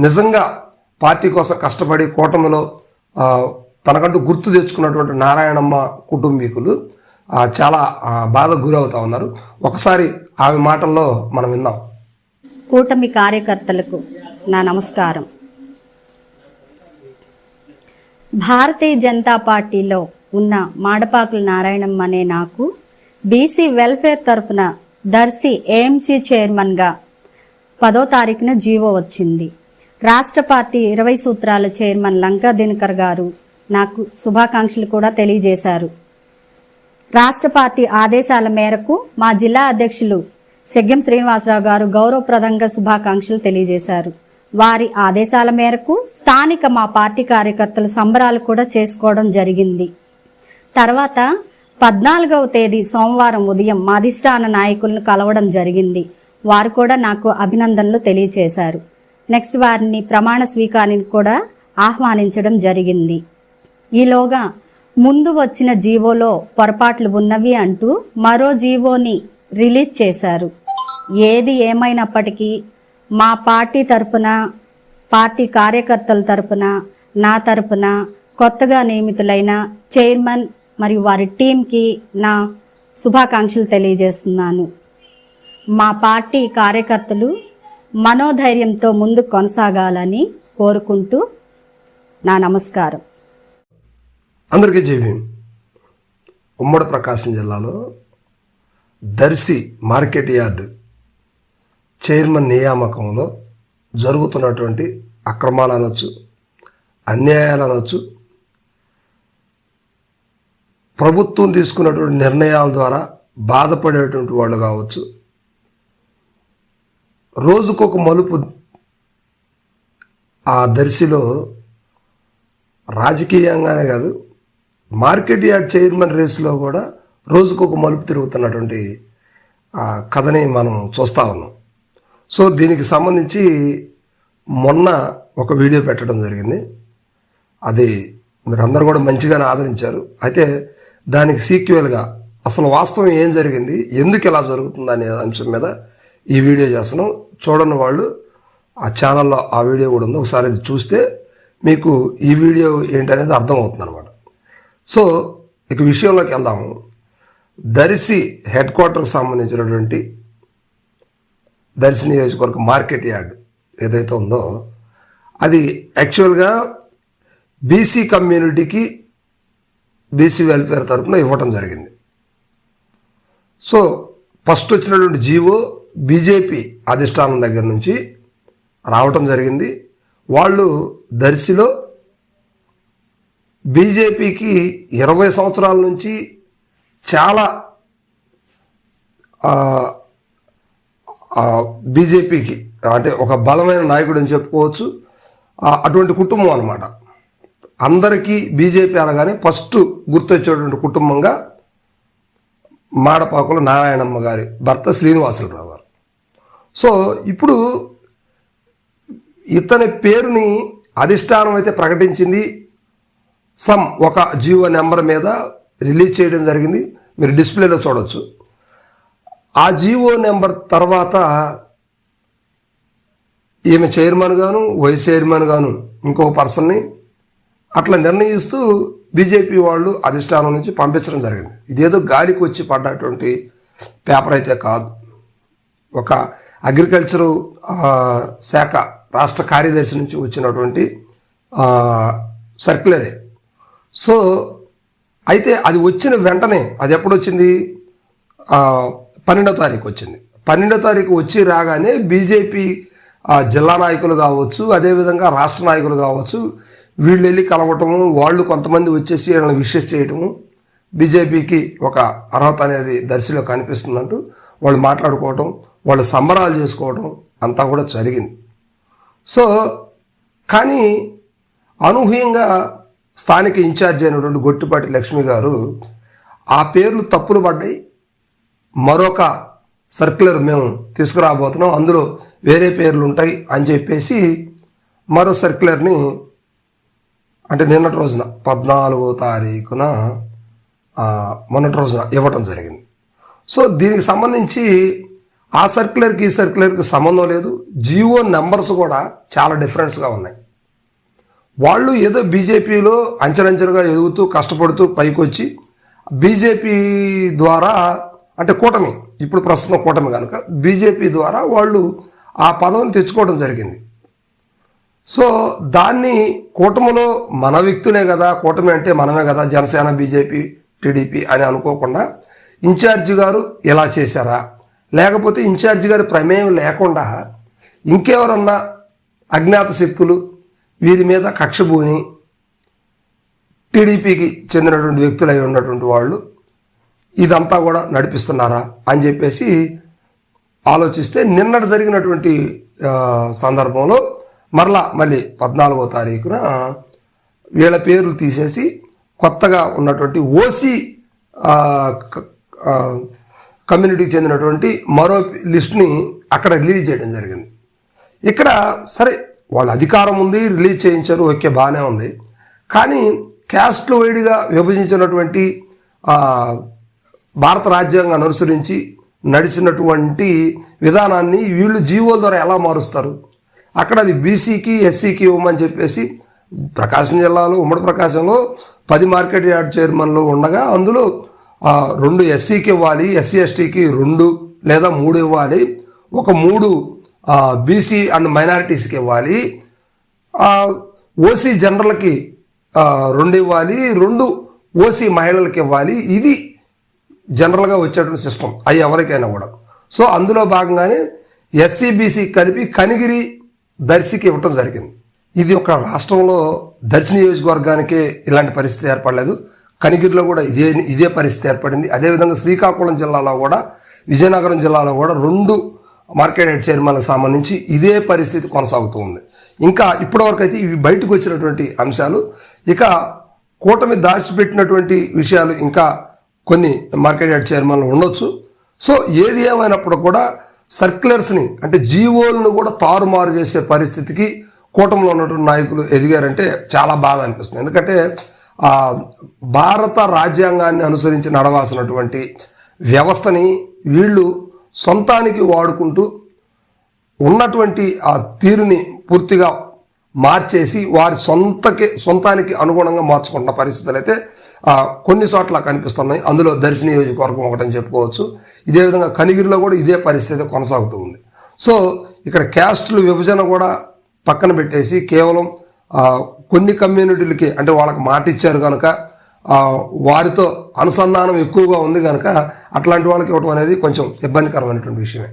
నిజంగా పార్టీ కోసం కష్టపడి కూటమిలో తనకంటూ గుర్తు తెచ్చుకున్నటువంటి నారాయణమ్మ కుటుంబీకులు చాలా ఆ, బాధకు గురవుతా ఉన్నారు. ఒకసారి ఆమె మాటల్లో మనం విన్నాం కూటమి కార్యకర్తలకు నా నమస్కారం. భారతీయ జనతా పార్టీలో ఉన్న మాడపాకుల నారాయణమ్మ అనే నాకు బీసీ వెల్ఫేర్ తరఫున దర్శి ఏఎంసీ చైర్మన్గా పదో తారీఖున జీవో వచ్చింది. రాష్ట్ర పార్టీ ఇరవై సూత్రాల చైర్మన్ లంకా దినకర్ గారు నాకు శుభాకాంక్షలు కూడా తెలియజేశారు. రాష్ట్ర పార్టీ ఆదేశాల మేరకు మా జిల్లా అధ్యక్షులు సెగ్గం శ్రీనివాసరావు గారు గౌరవప్రదంగా శుభాకాంక్షలు తెలియజేశారు. వారి ఆదేశాల మేరకు స్థానిక మా పార్టీ కార్యకర్తలు సంబరాలు కూడా చేసుకోవడం జరిగింది. తర్వాత పద్నాలుగవ తేదీ సోమవారం ఉదయం మా అధిష్టాన నాయకులను కలవడం జరిగింది. వారు కూడా నాకు అభినందనలు తెలియచేశారు నెక్స్ట్ వారిని ప్రమాణ స్వీకారానికి కూడా ఆహ్వానించడం జరిగింది. ఈలోగా ముందు వచ్చిన జీవోలో పొరపాట్లు ఉన్నవి అంటూ మరో జీవోని రిలీజ్ చేశారు. ఏది ఏమైనప్పటికీ మా పార్టీ తరపున పార్టీ కార్యకర్తల తరపున నా తరపున కొత్తగా నియమితులైన చైర్మన్ మరియు వారి టీంకి నా శుభాకాంక్షలు తెలియజేస్తున్నాను. మా పార్టీ కార్యకర్తలు మనోధైర్యంతో ముందు కొనసాగాలని కోరుకుంటూ నా నమస్కారం. అందరికీ జైభీం ఉమ్మడి ప్రకాశం జిల్లాలో దర్శి మార్కెట్ యార్డు చైర్మన్ నియామకంలో జరుగుతున్నటువంటి అక్రమాలు అనొచ్చు అన్యాయాలు అనొచ్చు ప్రభుత్వం తీసుకున్నటువంటి నిర్ణయాల ద్వారా బాధపడేటువంటి వాళ్ళు కావచ్చు రోజుకొక మలుపు ఆ దర్శిలో రాజకీయంగానే కాదు మార్కెట్ యార్డ్ చైర్మన్ రేసులో కూడా రోజుకొక మలుపు తిరుగుతున్నటువంటి ఆ కథని మనం చూస్తూ ఉన్నాం. సో దీనికి సంబంధించి మొన్న ఒక వీడియో పెట్టడం జరిగింది. అది మీరందరూ కూడా మంచిగానే ఆదరించారు. అయితే దానికి సీక్వెల్గా అసలు వాస్తవం ఏం జరిగింది ఎందుకు ఇలా జరుగుతుంది అనే అంశం మీద ఈ వీడియో చేస్తున్నాం. చూడని వాళ్ళు ఆ ఛానల్లో ఆ వీడియో కూడా ఉంది. ఒకసారి అది చూస్తే మీకు ఈ వీడియో ఏంటనేది అర్థమవుతుంది అనమాట సో ఇక విషయంలోకి వెళ్దాము. దర్శి హెడ్ క్వార్టర్కి సంబంధించినటువంటి దర్శి నియోజకవర్గ మార్కెట్ యార్డ్ ఏదైతే ఉందో అది యాక్చువల్గా బీసీ కమ్యూనిటీకి బీసీ వెల్ఫేర్ తరఫున ఇవ్వటం జరిగింది. సో ఫస్ట్ వచ్చినటువంటి జీవో బీజేపీ అధిష్టానం దగ్గర నుంచి రావటం జరిగింది. వాళ్ళు దర్శిలో బీజేపీకి ఇరవై సంవత్సరాల నుంచి చాలా బీజేపీకి అంటే ఒక బలమైన నాయకుడు అని చెప్పుకోవచ్చు. అటువంటి కుటుంబం అనమాట అందరికీ బీజేపీ అనగానే ఫస్ట్ గుర్తొచ్చేటువంటి కుటుంబంగా మాడపాకుల నారాయణమ్మ గారి భర్త శ్రీనివాసులరావు. గారు సో ఇప్పుడు ఇతని పేరుని అధిష్టానం అయితే ప్రకటించింది. సమ్ ఒక జియో నెంబర్ మీద రిలీజ్ చేయడం జరిగింది. మీరు డిస్ప్లేలో చూడవచ్చు ఆ జియో నెంబర్ తర్వాత ఈమె చైర్మన్ గాను వైస్ చైర్మన్ గాను ఇంకొక పర్సన్ని అట్లా నిర్ణయిస్తూ బీజేపీ వాళ్ళు అధిష్టానం నుంచి పంపించడం జరిగింది. ఇదేదో గాలికి వచ్చి పడ్డటువంటి పేపర్ అయితే కాదు. ఒక అగ్రికల్చరు శాఖ రాష్ట్ర కార్యదర్శి నుంచి వచ్చినటువంటి సర్క్యులరే. సో అయితే అది వచ్చిన వెంటనే అది ఎప్పుడు వచ్చింది పన్నెండో తారీఖు వచ్చింది. పన్నెండో తారీఖు వచ్చి రాగానే బీజేపీ జిల్లా నాయకులు కావచ్చు అదేవిధంగా రాష్ట్ర నాయకులు కావచ్చు వీళ్ళు వెళ్ళి కలవటము వాళ్ళు కొంతమంది వచ్చేసి వీళ్ళని విషెస్ చేయటము బీజేపీకి ఒక అర్హత అనేది దర్శిలో కనిపిస్తుందంటూ వాళ్ళు మాట్లాడుకోవటం వాళ్ళు సంబరాలు చేసుకోవటం అంతా కూడా జరిగింది. సో కానీ అనూహ్యంగా స్థానిక ఇన్ఛార్జ్ అయినటువంటి గొట్టిపాటి లక్ష్మి గారు ఆ పేర్లు తప్పులు పడ్డాయి. మరొక సర్క్యులర్ మేము తీసుకురాబోతున్నాం. అందులో వేరే పేర్లు ఉంటాయి అని చెప్పేసి మరో సర్క్యులర్ని అంటే నిన్నటి రోజున పద్నాలుగో తారీఖున మొన్నటి రోజున ఇవ్వటం జరిగింది. సో దీనికి సంబంధించి ఆ సర్క్యులర్కి ఈ సర్క్యులర్కి సంబంధం లేదు. జియో నెంబర్స్ కూడా చాలా డిఫరెన్స్గా ఉన్నాయి. వాళ్ళు ఏదో బీజేపీలో అంచెలంచెలుగా ఎదుగుతూ కష్టపడుతూ పైకి వచ్చి బీజేపీ ద్వారా అంటే కూటమి ఇప్పుడు ప్రస్తుతం కూటమి కనుక బీజేపీ ద్వారా వాళ్ళు ఆ పదవిని తెచ్చుకోవడం జరిగింది. సో దాన్ని కూటమిలో మన వ్యక్తులే కదా కూటమి అంటే మనమే కదా జనసేన బీజేపీ టీడీపీ అని అనుకోకుండా ఇన్ఛార్జి గారు ఇలా చేశారా? లేకపోతే ఇన్ఛార్జి గారి ప్రమేయం లేకుండా ఇంకెవరన్నా అజ్ఞాత శక్తులు వీరి మీద కక్షభూని టీడీపీకి చెందినటువంటి వ్యక్తులై ఉన్నటువంటి వాళ్ళు ఇదంతా కూడా నడిపిస్తున్నారా అని చెప్పేసి ఆలోచిస్తే నిన్నటి జరిగినటువంటి సందర్భంలో మరలా మళ్ళీ పద్నాలుగో తారీఖున వీళ్ళ పేర్లు తీసేసి కొత్తగా ఉన్నటువంటి ఓసీ కమ్యూనిటీకి చెందినటువంటి మరో లిస్ట్ని అక్కడ రిలీజ్ చేయడం జరిగింది. ఇక్కడ సరే వాళ్ళ అధికారం ఉంది రిలీజ్ చేయించారు ఓకే బాగానే ఉంది. కానీ క్యాస్ట్లు వైడ్గా విభజించినటువంటి భారత రాజ్యాంగాన్ని అనుసరించి నడిచినటువంటి విధానాన్ని వీళ్ళు జీవోల ద్వారా ఎలా మారుస్తారు? అక్కడ అది బీసీకి ఎస్సీకి ఇవ్వమని చెప్పేసి ప్రకాశం జిల్లాలో ఉమ్మడి ప్రకాశంలో పది మార్కెట్ యార్డ్ చైర్మన్లు ఉండగా అందులో రెండు ఎస్సీకి ఇవ్వాలి ఎస్సీ ఎస్టీకి రెండు లేదా మూడు ఇవ్వాలి ఒక మూడు బీసీ అండ్ మైనారిటీస్కి ఇవ్వాలి ఓసీ జనరల్కి రెండు ఇవ్వాలి రెండు ఓసీ మహిళలకి ఇవ్వాలి ఇది జనరల్గా వచ్చేటువంటి సిస్టమ్ అవి ఎవరికైనా కూడా. సో అందులో భాగంగానే ఎస్సీబీసీ కలిపి కనిగిరి దర్శికి ఇవ్వటం జరిగింది. ఇది ఒక రాష్ట్రంలో దర్శి నియోజకవర్గానికే ఇలాంటి పరిస్థితి ఏర్పడలేదు. కనిగిరిలో కూడా ఇదే ఇదే పరిస్థితి ఏర్పడింది. అదేవిధంగా శ్రీకాకుళం జిల్లాలో కూడా విజయనగరం జిల్లాలో కూడా రెండు మార్కెట్ యార్డ్ చైర్మన్లకు సంబంధించి ఇదే పరిస్థితి కొనసాగుతూ ఉంది ఇంకా ఇప్పటివరకు అయితే ఇవి బయటకు వచ్చినటువంటి అంశాలు. ఇక కూటమి దాచిపెట్టినటువంటి విషయాలు ఇంకా కొన్ని మార్కెట్ యార్డ్ చైర్మన్లు ఉండొచ్చు. సో ఏది ఏమైనప్పుడు కూడా సర్క్యులర్స్ని అంటే జీవోలను కూడా తారుమారు చేసే పరిస్థితికి కూటమిలో ఉన్నటువంటి నాయకులు ఎదిగారంటే చాలా బాధ అనిపిస్తుంది. ఎందుకంటే ఆ, భారత రాజ్యాంగాన్ని అనుసరించి నడవాల్సినటువంటి వ్యవస్థని వీళ్ళు సొంతానికి వాడుకుంటూ ఉన్నటువంటి ఆ తీరుని పూర్తిగా మార్చేసి వారి సొంతకి సొంతానికి అనుగుణంగా మార్చుకుంటున్న పరిస్థితులు అయితే కొన్ని చోట్ల కనిపిస్తున్నాయి. అందులో దర్శి నియోజకవర్గం ఒకటని చెప్పుకోవచ్చు. ఇదే విధంగా కనిగిరిలో కూడా ఇదే పరిస్థితి కొనసాగుతూ ఉంది. సో ఇక్కడ క్యాస్టుల విభజన కూడా పక్కన పెట్టేసి కేవలం కొన్ని కమ్యూనిటీలకి అంటే వాళ్ళకి మాట ఇచ్చారు కనుక వారితో అనుసంధానం ఎక్కువగా ఉంది కనుక అట్లాంటి వాళ్ళకి ఇవ్వడం అనేది కొంచెం ఇబ్బందికరమైనటువంటి విషయమే.